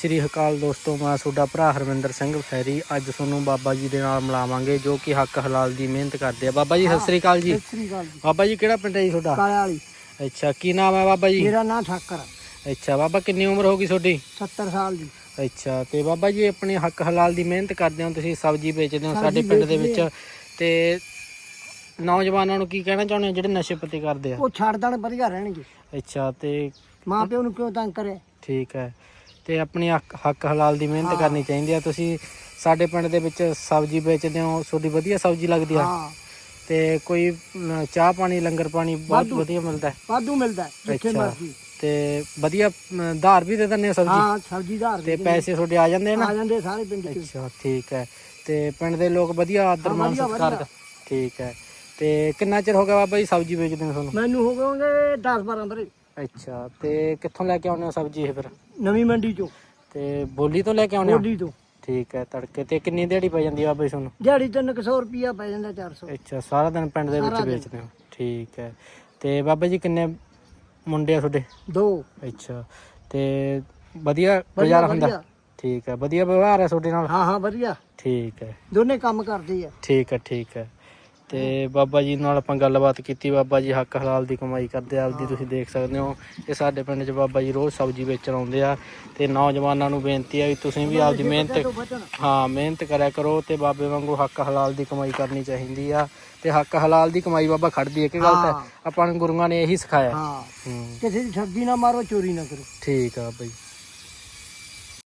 ਸ੍ਰੀ ਅਕਾਲ ਦੋਸਤੋ ਮੈਂ ਤੁਹਾਡਾ ਭਰਾ ਹਰਵਿੰਦਰ ਸਿੰਘ ਫੈਰੀ। ਅੱਜ ਤੁਹਾਨੂੰ ਬਾਬਾ ਜੀ ਦੇ ਨਾਲ ਮਿਲਾਵਾਂਗੇ ਜੋ ਕਿ ਹੱਕ ਹਲਾਲ ਦੀ ਮਿਹਨਤ ਕਰਦੇ ਆ। ਬਾਬਾ ਜੀ ਸਤਿ ਸ੍ਰੀ ਅਕਾਲ ਜੀ। ਸਤਿ ਸ੍ਰੀ ਅਕਾਲ ਜੀ। ਬਾਬਾ ਜੀ ਕਿਹੜਾ ਪਿੰਡ ਹੈ ਜੀ ਤੁਹਾਡਾ? ਵਾਲੀ। ਅੱਛਾ ਕੀ ਨਾਮ ਹੈ ਬਾਬਾ ਜੀ? ਮੇਰਾ ਨਾਂ ਠਾਕਰ। ਅੱਛਾ ਬਾਬਾ ਕਿੰਨੀ ਉਮਰ ਹੋ ਗਈ ਤੁਹਾਡੀ? 70 ਸਾਲ ਦੀ ਅੱਛਾ ਤੇ ਬਾਬਾ ਜੀ ਆਪਣੇ ਹੱਕ ਹਲਾਲ ਦੀ ਮਿਹਨਤ ਕਰਦੇ ਹੋ ਤੁਸੀਂ ਸਬਜ਼ੀ ਵੇਚਦੇ ਹੋ ਸਾਡੇ ਪਿੰਡ ਦੇ ਵਿੱਚ। ਤੇ ਨੌਜਵਾਨਾਂ ਨੂੰ ਕੀ ਕਹਿਣਾ ਚਾਹੁੰਦੇ ਹੋ ਜਿਹੜੇ ਨਸ਼ੇ ਪੱਤੇ ਕਰਦੇ ਆ? ਉਹ ਛੱਡ ਦੇਣ ਵਧੀਆ ਰਹਿਣਗੇ। ਅੱਛਾ ਤੇ ਮਾਂ ਪਿਓ ਨੂੰ ਕਿਉਂ ਤੰਗ ਕਰੇ ਠੀਕ ਹੈ। ਤੇ ਆਪਣੀ ਹੱਕ ਹੱਕ ਹਲਾਲ ਦੀ ਮਿਹਨਤ। ਕਰਨੀ ਚਾਹੀਦੀ ਆ। ਤੁਸੀਂ ਸਾਡੇ ਪਿੰਡ ਦੇ ਵਿੱਚ ਸਬਜ਼ੀ ਵੇਚਦੇ ਹੋ ਤੁਹਾਡੀ ਵਧੀਆ ਸਬਜ਼ੀ ਲੱਗਦੀ ਆ। ਹਾਂ। ਤੇ ਕੋਈ ਚਾਹ ਪਾਣੀ ਲੰਗਰ ਪਾਣੀ ਬਹੁਤ ਵਾਧੂ। ਵਧੀਆ ਮਿਲਦਾ। ਹੈ ਵਾਧੂ ਮਿਲਦਾ ਹੈ, ਜਿੱਥੇ ਅੱਛਾ। ਮਰਜ਼ੀ। ਤੇ ਵਧੀਆ ਅਮ, ਧਾਰ ਵੀ ਦੇ ਦਿੰਦੇ ਹੋ ਸਬਜ਼ੀ? ਹਾਂ ਸਬਜ਼ੀ ਦਾ ਤੇ ਪੈਸੇ ਤੁਹਾਡੇ ਆ ਜਾਂਦੇ ਆ ਨਾ? ਆ ਜਾਂਦੇ ਸਾਰੇ ਪਿੰਡ ਚ। ਅੱਛਾ ਠੀਕ ਹੈ। ਤੇ ਪਿੰਡ ਦੇ ਲੋਕ ਵਧੀਆ ਆਦਰ ਮਾਨ ਵਧੀਆ, ਸਤਿਕਾਰ ਵਧੀਆ। ਠੀਕ ਹੈ। ਤੇ ਕਿੰਨਾ ਚਿਰ ਹੋ ਗਿਆ ਬਾਬਾ ਜੀ ਸਬਜ਼ੀ ਵੇਚਦੇ ਨੂੰ ਤੁਹਾਨੂੰ? ਮੈਨੂੰ ਹੋ ਗਏ 10 12 ਬਰੇ ਅੱਛਾ ਤੇ ਕਿੱਥੋਂ ਲੈ ਕੇ ਆਉਂਦੇ ਹੋ ਸਬਜ਼ੀ ਇਹ ਫਿਰ? ਨਵੀਂ ਮੰਡੀ ਚੋਂ। ਤੇ ਬੋਲੀ ਤੋਂ ਲੈ ਕੇ ਆਉਂਦੇ ਹੋ? ਬੋਡੀ ਤੋਂ। ਠੀਕ ਹੈ ਤੜਕੇ ਤੇ ਕਿੰਨੀ ਦਿਹਾੜੀ ਪੈ ਜਾਂਦੀ ਆ ਬਾਬਾ ਤੁਹਾਨੂੰ? ਦਿਹਾੜੀ 300 ਰੁਪਿਆ ਪੈ ਜਾਂਦਾ 400 ਅੱਛਾ ਸਾਰਾ ਦਿਨ ਪਿੰਡ ਦੇ ਵਿੱਚ। ਵੇਚਦੇ ਹੋ। ਠੀਕ ਹੈ ਤੇ ਬਾਬਾ ਜੀ ਕਿੰਨੇ ਮੁੰਡੇ ਆ ਤੁਹਾਡੇ? ਦੋ। ਅੱਛਾ ਤੇ ਵਧੀਆ ਗੁਜ਼ਾਰਾ ਹੁੰਦਾ। ਠੀਕ ਹੈ ਵਧੀਆ ਵਿਵਹਾਰ ਹੈ ਤੁਹਾਡੇ ਨਾਲ? ਹਾਂ ਹਾਂ ਵਧੀਆ। ਠੀਕ ਹੈ। ਦੋਨੇ ਕੰਮ ਕਰਦੇ ਆ। ਠੀਕ ਹੈ ਠੀਕ ਹੈ। ਤੇ ਬਾਬਾ ਜੀ ਨਾਲ ਆਪਾਂ ਗੱਲਬਾਤ ਕੀਤੀ ਬਾਬਾ ਜੀ ਹੱਕ ਹਲਾਲ ਦੀ ਕਮਾਈ ਕਰਦੇ ਆ ਆਪਦੀ ਤੁਸੀਂ ਦੇਖ ਸਕਦੇ ਹੋ ਇਹ ਸਾਡੇ ਪਿੰਡ 'ਚ ਬਾਬਾ ਜੀ ਰੋਜ਼ ਸਬਜ਼ੀ ਵੇਚਣ ਆਉਂਦੇ ਆ ਤੇ ਨੌਜਵਾਨਾਂ ਨੂੰ ਬੇਨਤੀ ਆ ਵੀ ਤੁਸੀਂ ਵੀ ਆਪਦੀ ਮਿਹਨਤ ਹਾਂ ਮਿਹਨਤ ਕਰਿਆ ਕਰੋ ਤੇ ਬਾਬੇ ਵਾਂਗੂ ਹੱਕ ਹਲਾਲ ਦੀ ਕਮਾਈ ਕਰਨੀ ਚਾਹੀਦੀ ਆ ਤੇ ਹੱਕ ਹਲਾਲ ਦੀ ਕਮਾਈ ਬਾਬਾ ਖੜਦੀ ਹੈ ਕਿ ਗਲਤ ਹੈ। ਆਪਾਂ ਨੂੰ ਗੁਰੂਆਂ ਨੇ ਇਹੀ ਸਿਖਾਇਆ। ਹਾਂ। ਕਿਸੇ ਦੀ ਸਬਜ਼ੀ ਨਾ ਮਾਰੋ ਚੋਰੀ ਨਾ ਕਰੋ। ਠੀਕ ਆ ਬਾਈ